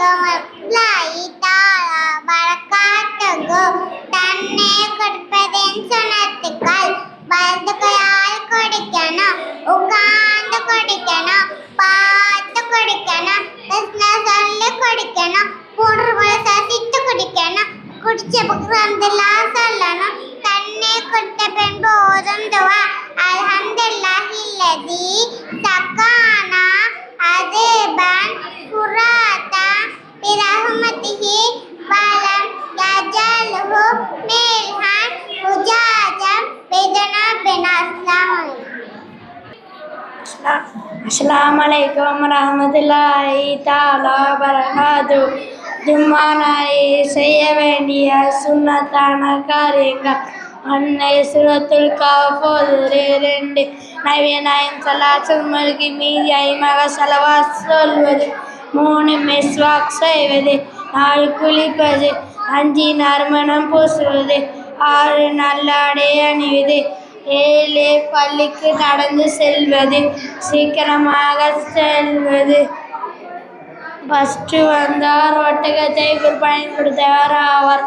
മക്കളായി താഴ വഴക്കാട്ടകോ തന്നെ കൊടുപ്പതൻ ചുണത്തുക്കൾ വലത് കയാൽ കൊടുക്കണം ഉകാണ്ട് കൊടുക്കണം പാത്ത് കൊടുക്കണം ബിസിനസ് കൊടുക്കണം പൂർവ സസിറ്റ് കുടിക്കണം കുടിച്ച പക്രം அஸ்ஸலாமு அலைக்கும் வரஹ்மத்துல்லாஹி தஆலா வரகாது ஜும்மானாய் செய்ய வேண்டிய சுண்ணத்தான காரியங்கள். அன்னை சுரத்துல் காஃபோது ரெண்டு. நவிய நாயம் சலாசல் மல்கி மீதி ஐமக செலவா சொல்வது. மூணு மிஸ்வாக் செய்வது. நாலு குளிப்பது. அஞ்சு நறுமணம் பூசுவது. ஆறு நல்லாடை அணிவது. ஏழு பள்ளிக்கு நடந்து செல்வது சீக்கிரமாக செல்வது. ஃபஸ்ட்டு வந்தார் ஒட்டகத்தை குர்பானி கொடுத்தவர் அவர்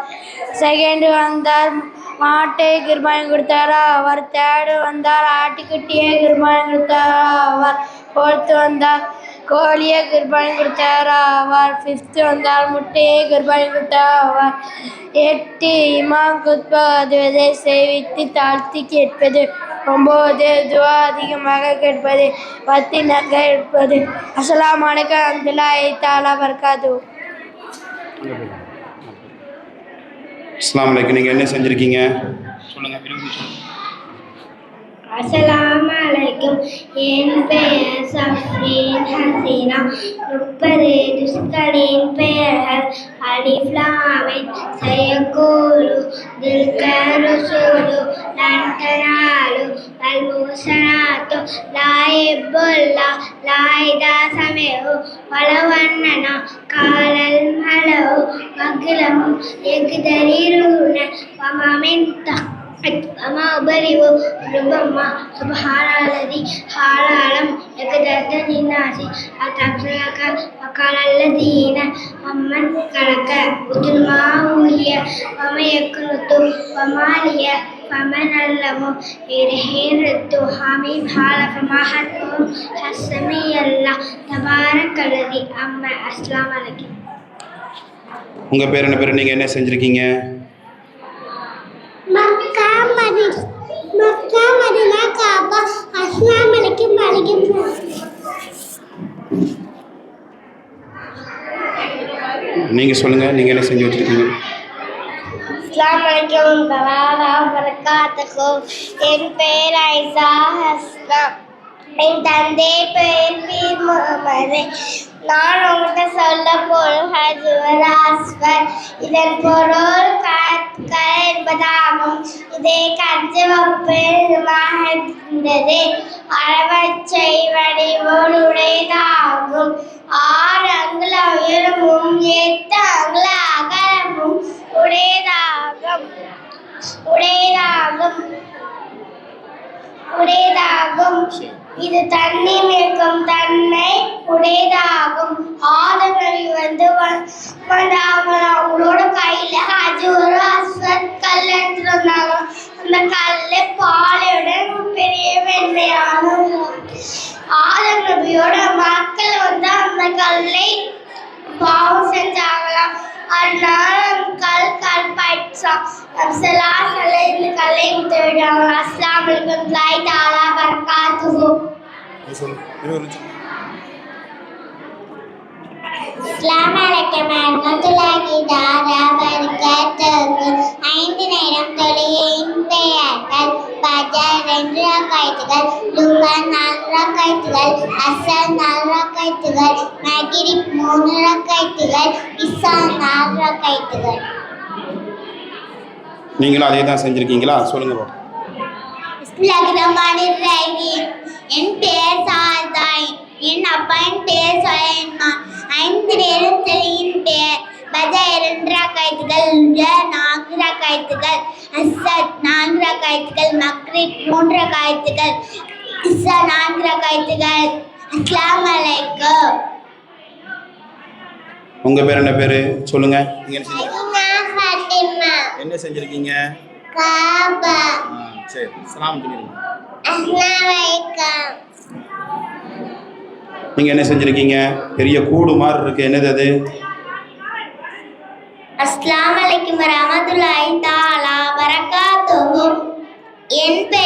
செகண்ட் வந்தார் மாட்டை குர்பானி கொடுத்தார் அவர் தேர்டு வந்தார் ஆட்டுக்குட்டியை குர்பானி கொடுத்தார் அவர் ஃபோர்த்து வந்தார். கோழியை குர்பானி கொடுத்தார்? அவர் ஃபிஃப்த்து வந்தார் முட்டையை குர்பானி கொடுத்தார் அவர் எட்டு இமாம் குத்பா அதுவதை சேவித்து தாழ்த்தி கேட்பது ஒம்பது துவா அதிகமாக கேட்பது பத்து நக எடுப்பது. அஸ்ஸலாமு அலைக்கும் அப்துல்லாஹி தாலா பர்காது அஸ்ஸலாமு அலைக்கும். நீங்கள் என்ன செஞ்சுருக்கீங்க? சொல்லுங்கள் விரும்பி சொல்லுங்கள் அஸ்ஸலாமு அலைக்கும் என் பெயர் சஃப்ரீன் ஹசீனா. முப்பது துஷ்களின் பெயர்கள் அலிஃப்லாமின். சயக்கூலு தில்கருசூலு லண்டனாலு வல்மூசனாத்து லாயிபுல்லா லாயிதா சமேவு பலவண்ணனா காலல் மலவு மகிழமும் எகுதலிருன வமமின் தக் وما أبرئ ربما سبحان الذي حال علم يقدرت للناس أتبصرك وقال الذين ومن خلق قتل ما أوهي وما يكنت وما لي فمن علم إرهين رد حميم حال فما حدهم حسمي الله تبارك الذي أما السلام عليكم உங்கள் பேர் என்ன பேர் நீங்கள் என்ன செஞ்சுருக்கீங்க நீங்கள் சொல்லுங்கள் நீங்கள் என்ன செஞ்சு வச்சுருக்கீங்க? அஸ்லாம் தலாலா என் பெயர் ஐசா ஹஸ்னா. என் தந்தை பெயர் பீர் முகமது நான் உங்கள்கிட்ட சொல்ல போகும் ஹஜுவர் இதன் பொருள் கற்க என்பதாகும். இதை இருந்தது அளவச்சை வடிவோடு உடையதாகும். ஆறு அங்குல உயரமும் எட்டு அங்குல அகலமும் உடையதாகும். உடையதாகும். உடையதாகும். இது தண்ணி மிகும் தன்மை உடையதாகும். ஆதரவு வந்து அவங்களோட கையில அது ஒரு அஸ்வத் கல் எடுத்துட்டு வந்தாங்க. அந்த கல்லு பாலையுடன் பெரிய வெண்மையான ஆதம் நபியோட மக்கள் வந்து அந்த கல்லை பாவம் செஞ்சாங்களாம் அதனால அந்த கல் கற்பாயிடுச்சாம் அப்சலாசல இந்த கல்லை விட்டு விடுவாங்க. அஸ்லாம் வலைக்கும் லாய் தாலா பரகாத்துஹு அஸ்லாம் வலைக்கும் வரமத்துல்லாஹி தாலா பஜர் ரெண்டு ரக்காய்த்துகள் லுங்கர் நான்கு ரக்காய்த்துகள் அசர் நாலு ரக்காய்த்துகள் மகிரிப் மூணு ரக்காய்த்துகள் இசா நாலு ரக்காய்த்துகள் நீங்களும் அதே தான் செஞ்சுருக்கீங்களா? பிஸ்மில்லாஹிர்ரஹ்மானிர்ரஹீம் என் பெயர் சாதாய் என் அப்பாயின் பெயர் சுலைமான் ஐந்து நேரம் தெளியின் பெயர் பஜா இரண்டு ரக்காய்த்துகள் நான்கு ரக்காய்த்துகள் அசத் நான்கு ரக்காய்த்துகள் மக்ரிப் மூன்று ரக்காய்த்துகள் இஸ்ஸா நான்கு ரக்காய்த்துகள் அஸ்ஸலாமு அலைக்கும். உங்கள் பேர் என்ன பேர்? சொல்லுங்கள் நீங்கள் என்ன செஞ்சுருக்கீங்க? காபா. சரி. சலாம் அஸ்ஸலாமலைக்கும் நீங்கள் என்ன செஞ்சுருக்கீங்க? பெரிய கூடு மாதிரி இருக்குது என்னது அது? அஸ்லாம் வலைக்கும் வரஹ்மத்துல்லாஹி தாலா பரக்காத்துஹு என் பெயர்